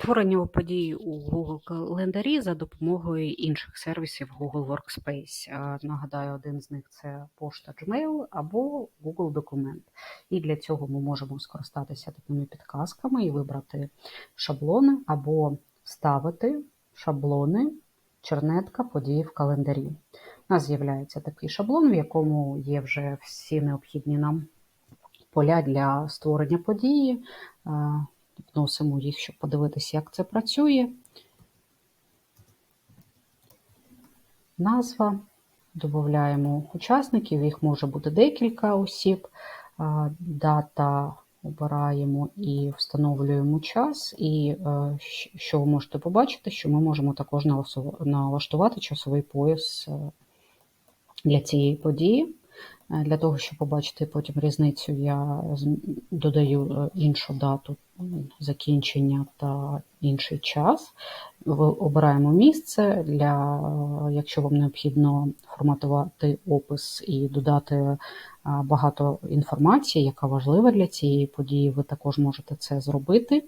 Створення подій у Google календарі за допомогою інших сервісів Google Workspace. Нагадаю, один з них це пошта Gmail або Google Документ. І для цього ми можемо скористатися такими підказками і вибрати шаблони або вставити шаблони чернетка події в календарі. У нас з'являється такий шаблон, в якому є вже всі необхідні нам поля для створення події. Вносимо їх, щоб подивитися, як це працює. Назва. Додаємо учасників, їх може бути декілька осіб. Дата обираємо і встановлюємо час. І е, що ви можете побачити, що ми можемо також налаштувати часовий пояс е, для цієї події. Для того, щоб побачити потім різницю, я додаю іншу дату закінчення та інший час. Обираємо місце, для, якщо вам необхідно форматувати опис і додати багато інформації, яка важлива для цієї події, ви також можете це зробити.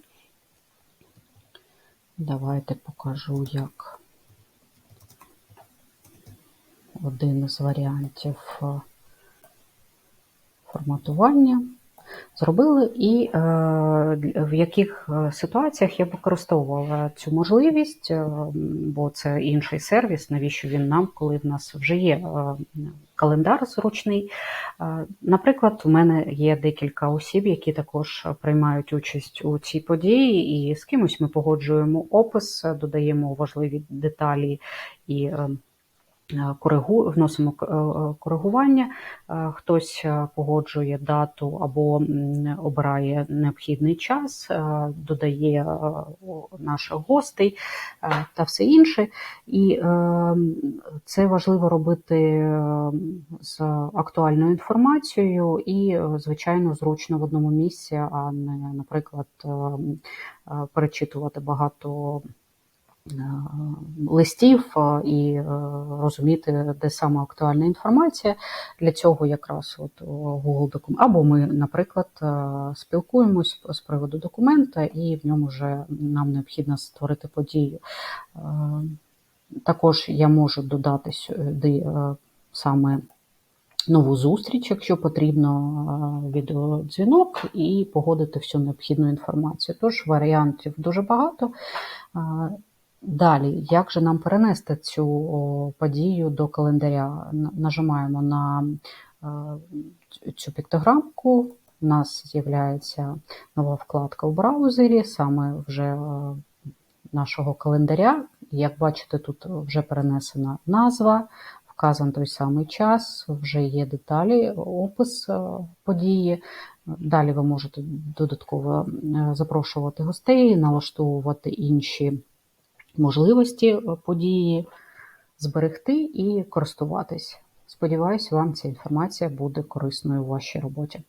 Давайте покажу, як один із варіантів форматування зробили, і е, в яких е, ситуаціях я використовувала цю можливість, е, бо це інший сервіс, навіщо він нам, коли в нас вже є календар зручний. Наприклад, у мене є декілька осіб, які також приймають участь у цій події, і з кимось ми погоджуємо опис, додаємо важливі деталі і коригу, вносимо е, е, коригування, хтось погоджує дату або обирає необхідний час, додає наших гостей та все інше. І це важливо робити з актуальною інформацією і, звичайно, зручно в одному місці, а не, наприклад, перечитувати багато. Е, листів е, і е, розуміти, де саме актуальна інформація. Для цього якраз от Google документ. Або ми, наприклад, спілкуємось з приводу документа, і в ньому вже нам необхідно створити подію. Також я можу додати сюди саме. Нову зустріч, якщо потрібно відеодзвінок, і погодити всю необхідну інформацію. Тож варіантів дуже багато. Далі, як же нам перенести цю подію до календаря? Нажимаємо на е, цю піктограмку, у нас з'являється нова вкладка у браузері, саме вже е, нашого календаря. Як бачите, тут вже перенесена назва, вказан той самий час, вже є деталі, опис е, події. Далі ви можете додатково запрошувати гостей, налаштовувати інші можливості е, події зберегти і користуватись. Сподіваюсь, вам ця інформація буде корисною у вашій роботі.